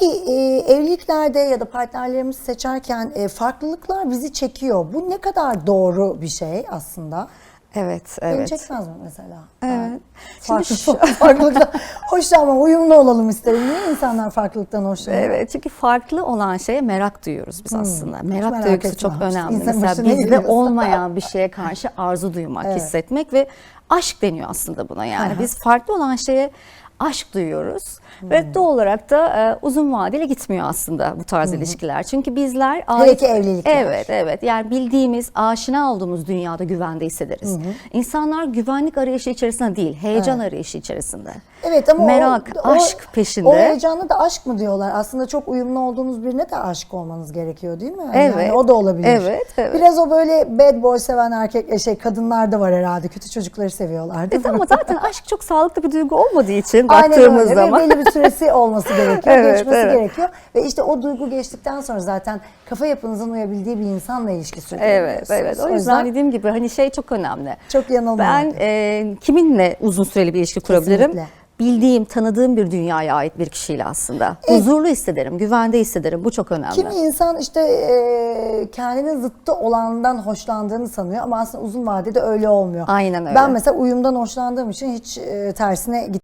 Peki e, evliliklerde ya da partnerlerimizi seçerken e, farklılıklar bizi çekiyor. Bu ne kadar doğru bir şey aslında? Evet, Beni evet. çekmez mi mesela? Evet. Ben Şimdi Farklı, farklılıktan hoşlanmam, uyumlu olalım isterim. Niye insanlar farklılıktan hoşlanıyor? Evet çünkü farklı olan şeye merak duyuyoruz biz aslında. Merak, merak duygusu ettim çok önemli. İnsanın Mesela bizde olmayan bir şeye karşı arzu duymak, Evet. hissetmek ve aşk deniyor aslında buna. Yani biz farklı olan şeye aşk duyuyoruz ve doğal olarak da e, uzun vadeli gitmiyor aslında bu tarz ilişkiler. Çünkü bizler Hele ki evlilikler. Evet, evet. Yani bildiğimiz, aşina olduğumuz dünyada güvende hissederiz. İnsanlar güvenlik arayışı içerisinde değil, heyecan arayışı içerisinde. Evet ama o- merak, o, aşk peşinde. O heyecanlı da aşk mı diyorlar? Aslında çok uyumlu olduğunuz birine de aşık olmanız gerekiyor değil mi? Yani Evet. o da olabilir. Evet, evet. Biraz o böyle bad boy seven erkek şey kadınlar da var herhalde. Kötü çocukları seviyorlar değil Evet mi? ama zaten aşk çok sağlıklı bir duygu olmadığı için Aynen baktığımız öyle. zaman. Ve belli bir süresi olması gerekiyor, Evet, geçmesi evet. gerekiyor. Ve işte o duygu geçtikten sonra zaten kafa yapınızın uyabildiği bir insanla ilişki Evet, sürdürüyorsunuz. evet. O yüzden dediğim gibi hani şey çok önemli. Çok yanılmamak. Ben e, kiminle uzun süreli bir ilişki kurabilirim? Kesinlikle. Bildiğim, tanıdığım bir dünyaya ait bir kişiyle aslında. Huzurlu hissederim, güvende hissederim. Bu çok önemli. Kimi insan işte e, kendinin zıttı olandan hoşlandığını sanıyor ama aslında uzun vadede öyle olmuyor. Aynen öyle. Ben mesela uyumdan hoşlandığım için hiç e, tersine git